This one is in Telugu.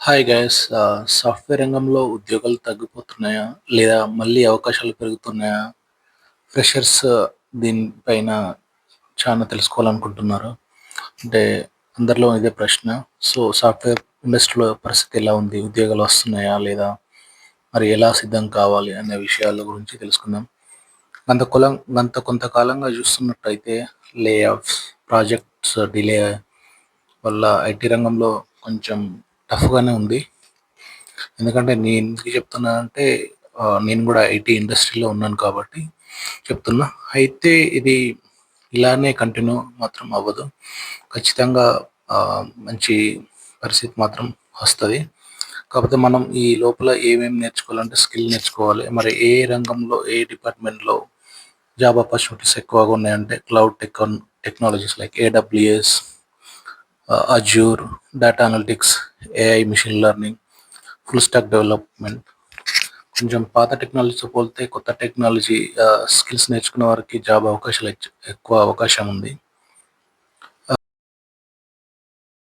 హాయ్ గైస్ సాఫ్ట్వేర్ రంగంలో ఉద్యోగాలు తగ్గిపోతున్నాయా? లేదా మళ్ళీ అవకాశాలు పెరుగుతున్నాయా? ఫ్రెషర్స్ దీనిపైన చాలా తెలుసుకోవాలనుకుంటున్నారు? అంటే అందరిలో ఇదే ప్రశ్న. సో సాఫ్ట్వేర్ ఇండస్ట్రీలో పరిస్థితి ఎలా ఉంది? ఉద్యోగాలు వస్తున్నాయా లేదా? మరి ఎలా సిద్ధం కావాలి అనే విషయాల గురించి తెలుసుకుందాం. గంత కులం గంత కొంతకాలంగా చూస్తున్నట్టయితే లే ఆఫ్ ప్రాజెక్ట్స్ డిలే వల్ల ఐటీ రంగంలో కొంచెం టఫ్గానే ఉంది. ఎందుకంటే నేను ఎందుకు చెప్తున్నా అంటే నేను కూడా ఐటీ ఇండస్ట్రీలో ఉన్నాను కాబట్టి చెప్తున్నా. అయితే ఇది ఇలానే కంటిన్యూ మాత్రం అవ్వదు. ఖచ్చితంగా మంచి పరిస్థితి మాత్రం వస్తుంది. కాకపోతే మనం ఈ లోపల ఏమేమి నేర్చుకోవాలంటే స్కిల్ నేర్చుకోవాలి. మరి ఏ రంగంలో ఏ డిపార్ట్మెంట్లో జాబ్ ఆపర్చునిటీస్ ఎక్కువగా ఉన్నాయంటే cloud tech technologies like AWS Azure data analytics AI machine learning full stack development కొంచెం పాత టెక్నాలజీతో పోలితే కొత్త టెక్నాలజీ స్కిల్స్ నేర్చుకున్న వారికి జాబ్ అవకాశాలు ఎక్కువ అవకాశం ఉంది.